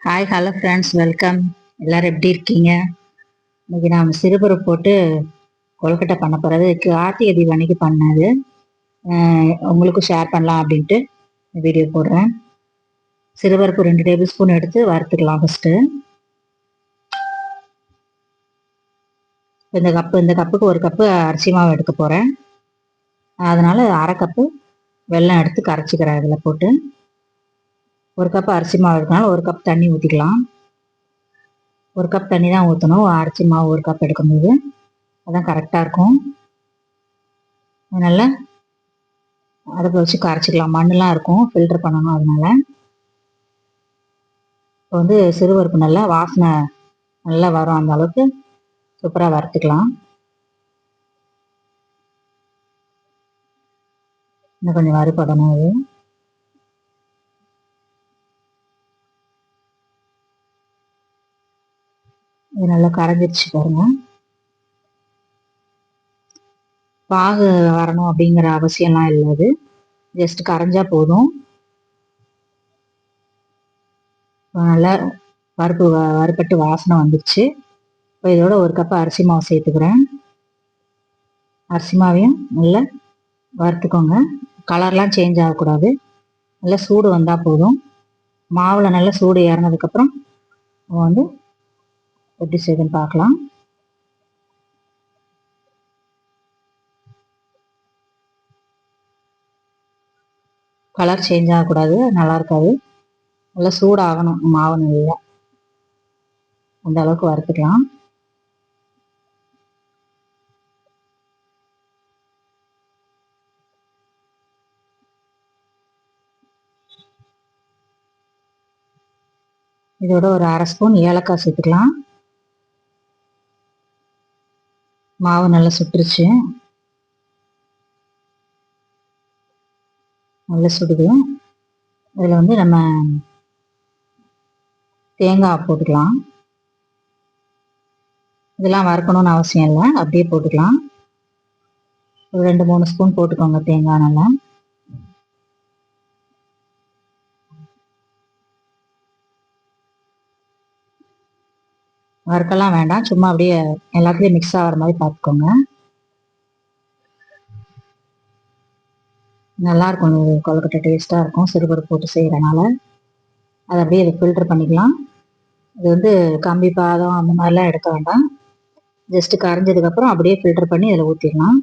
Hi hello friends welcome எல்லாரும் எப்படி இருக்கீங்க? இன்னைக்கு நான் சிறுபருப்பு போட்டு கொழுக்கட்டை பண்ண போகிறது கார்த்திகை தீபாவளிக்கு பண்ணது. உங்களுக்கும் ஷேர் பண்ணலாம் அப்படின்ட்டு வீடியோ போடுறேன். சிறுபருப்பு ரெண்டு டேபிள் ஸ்பூன் எடுத்து வறுத்துக்கலாம் ஃபஸ்ட்டு இந்த கப்பு இந்த கப்புக்கு ஒரு கப்பு அரிசி மாவு எடுக்க போகிறேன் அதனால் அரை கப்பு வெல்லம் எடுத்து கரைச்சிக்கிறேன் இதில் போட்டு. ஒரு கப் அரிசி மாவு எடுக்கனால ஒரு கப் தண்ணி ஊற்றிக்கலாம் ஒரு கப் தண்ணி தான் ஊற்றணும் அரிசி மாவு ஒரு கப் எடுக்கும்போது. அதான் கரெக்டாக இருக்கும். அதனால் அதை வச்சு கரைச்சிக்கலாம். மண்ணெலாம் இருக்கும். ஃபில்டர் பண்ணணும் அதனால். இப்போ வந்து சிறுவருப்பு நல்லா வாசனை நல்லா வரும் அந்த அளவுக்கு. சூப்பராக வறுத்துக்கலாம். இன்னும் கொஞ்சம் வறுபடணும் அது இது நல்லா கரைஞ்சிருச்சு பாருங்க. பாகு வரணும் அப்படிங்கிற அவசியம்லாம் இல்லை அது. ஜஸ்ட் கரைஞ்சா போதும். நல்லா பருப்பு வறுப்பட்டு வாசனை வந்துடுச்சு இப்போ இதோட ஒரு கப் அரிசி மாவு சேர்த்துக்கிறேன். அரிசி மாவையும் நல்லா வறுத்துக்கோங்க. கலர்லாம் சேஞ்ச் ஆகக்கூடாது. நல்லா சூடு வந்தால் போதும். மாவில் நல்லா சூடு ஏறினதுக்கப்புறம் வந்து எப்படி செய்யுதுன்னு பார்க்கலாம். கலர் சேஞ்ச் ஆகக்கூடாது நல்லா இருக்காது. நல்லா சூடாகணும் மாவு நல்லா அந்த அளவுக்கு வறுத்துக்கலாம். இதோட ஒரு அரை ஸ்பூன் ஏலக்காய் சேர்த்துக்கலாம். மாவு நல்லா சுட்டுருச்சு. நல்லா சுடுது. இதில் வந்து நம்ம தேங்காய் போட்டுக்கலாம். இதெல்லாம் வறுக்கணும்னு அவசியம் இல்லை. அப்படியே போட்டுக்கலாம். ஒரு ரெண்டு மூணு ஸ்பூன் போட்டுக்கோங்க தேங்காய் நல்லா. வறுக்கலாம் வேண்டாம். சும்மா அப்படியே எல்லாத்துலேயும் மிக்ஸ் ஆகிற மாதிரி பார்த்துக்கோங்க. நல்லாயிருக்கும் இது கொழுக்கட்டை டேஸ்ட்டாக இருக்கும். சிறுபருப்பு போட்டு செய்கிறனால அதை அப்படியே இதை ஃபில்டர் பண்ணிக்கலாம். இது வந்து கம்பி பாதம் அந்த மாதிரிலாம் எடுக்க வேண்டாம். ஜஸ்ட்டு கரைஞ்சதுக்கப்புறம் அப்படியே ஃபில்டர் பண்ணி அதில் ஊற்றிடலாம்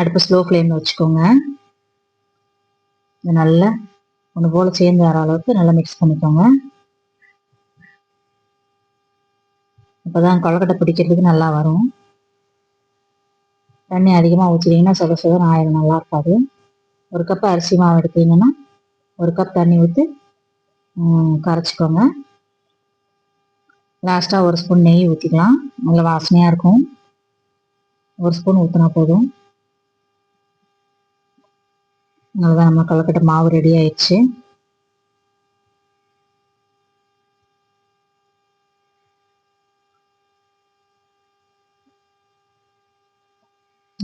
அடுப்பு ஸ்லோ ஃப்ளேமில் வச்சுக்கோங்க. இது நல்லா ஒன்று போல் சேர்ந்து வர அளவுக்கு நல்லா மிக்ஸ் பண்ணிக்கோங்க. அப்போதான் கொழக்கட்டை பிடிக்கிறதுக்கு நல்லா வரும். தண்ணி அதிகமாக ஊற்றிட்டீங்கன்னா சுக சொதன்னு ஆயிடும் நல்லா இருக்காது. ஒரு கப் அரிசி மாவு எடுத்தீங்கன்னா ஒரு கப் தண்ணி ஊற்றி கரைச்சிக்கோங்க. லாஸ்ட்டாக ஒரு ஸ்பூன் நெய் ஊற்றிக்கலாம் நல்ல வாசனையாக இருக்கும். ஒரு ஸ்பூன் ஊற்றினா போதும். அவ்வளோதான் நம்ம கொழுக்கட்டை மாவு ரெடி ஆயிடுச்சு.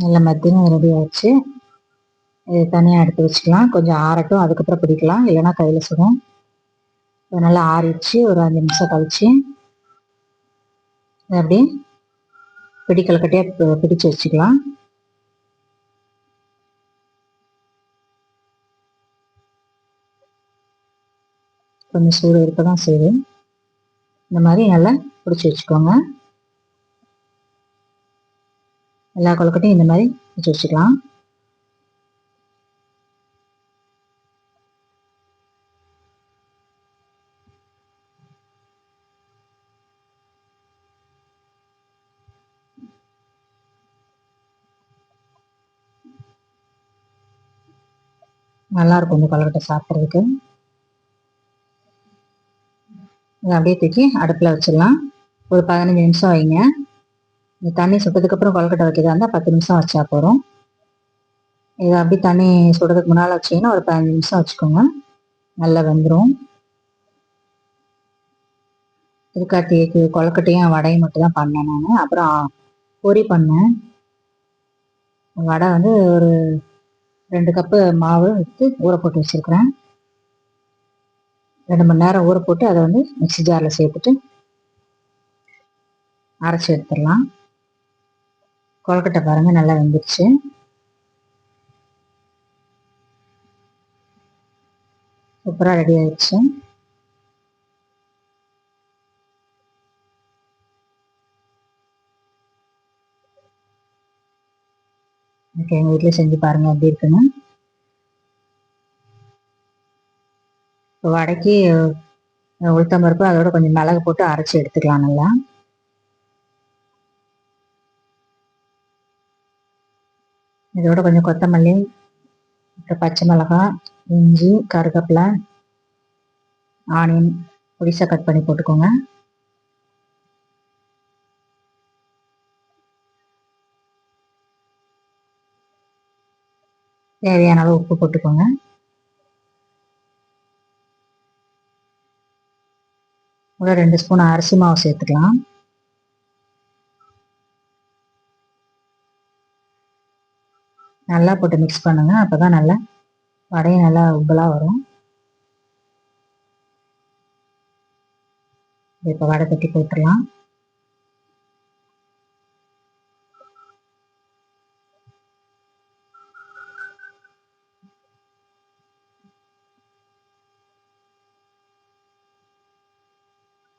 நல்லா மத்தியும் ரெடி ஆயிடுச்சு இது தனியாக எடுத்து வச்சுக்கலாம். கொஞ்சம் ஆறட்டும் அதுக்கப்புறம் பிடிக்கலாம். இல்லைன்னா கையில் சுடும். இது நல்லா ஆறிடுச்சு. ஒரு அஞ்சு நிமிஷம் கழிச்சு. அப்படி அப்படியே பிடிக்கலக்கட்டையாக பிடிச்சு வச்சுக்கலாம். கொஞ்சம் சூடு இருக்க தான் செய்யுது. இந்த மாதிரி நல்லா பிடிச்சி வச்சுக்கோங்க. எல்லா கொழுக்கட்டையும் இந்த மாதிரி வச்சு வச்சுக்கலாம். நல்லா இருக்கும் இந்த கொழுக்கட்டை சாப்பிட்றதுக்கு. இதை அப்படியே தூக்கி அடுப்பில் வச்சிடலாம். ஒரு பதினஞ்சு நிமிஷம் வைங்க. இந்த தண்ணி சுட்டதுக்கப்புறம் கொழுக்கட்டை வைக்கிறதா இருந்தால் பத்து நிமிஷம் வச்சா போதும். இதை அப்படி தண்ணி சுடுறதுக்கு முன்னால் வச்சிங்கன்னா ஒரு பதினஞ்சு நிமிஷம் வச்சுக்கோங்க. நல்லா வெந்துடும் திருக்கார்த்திகைக்கு கொழுக்கட்டையும் வடையும் மட்டும் தான் பண்ணேன் நான். அப்புறம் பொரி பண்ணேன். வடை வந்து ஒரு ரெண்டு கப்பு மாவு எடுத்து ஊற போட்டு வச்சிருக்கிறேன். ரெண்டு மணி நேரம் ஊற போட்டு அதை வந்து மிக்சி ஜாரில் சேர்த்துட்டு அரைச்சி எடுத்துடலாம். கொழக்கட்டை பாருங்கள் நல்லா வெந்துருச்சு. சூப்பராக ரெடி ஆயிடுச்சு. ஓகே எங்கள் வீட்டில் செஞ்சு பாருங்கள் எப்படி இருக்குன்னு. இப்போ வடைக்கு உளுத்தம் பருப்பு அதோட கொஞ்சம் மிளகு போட்டு அரைச்சி எடுத்துக்கலாம் நல்லா. இதோட கொஞ்சம் கொத்தமல்லி அப்புறம் பச்சை மிளகாய் இஞ்சி கருவேப்பிலை ஆனியன் பொடிசாக கட் பண்ணி போட்டுக்கோங்க. தேவையான அளவு உப்பு போட்டுக்கோங்க. ஒரு ரெண்டு ஸ்பூன் அரிசி மாவு சேர்த்துக்கலாம். நல்லா போட்டு மிக்ஸ் பண்ணுங்க. அப்போதான் நல்லா வடையும் நல்லா உப்பலாக வரும். இப்போ வடை தட்டி போட்டுடலாம்.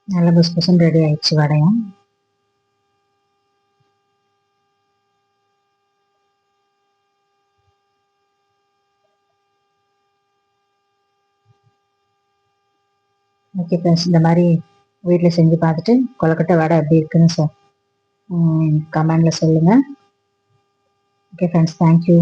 நல்ல புஸ் புசன் ரெடி ஆயிடுச்சு வடையும். ஓகே ஃப்ரெண்ட்ஸ் இந்த மாதிரி வீட்டில் செஞ்சு பார்த்துட்டு கொலக்கட்டை வடை எப்படி இருக்குன்னு சார் கமெண்டில் சொல்லுங்கள் ஓகே ஃப்ரெண்ட்ஸ் தேங்க்யூ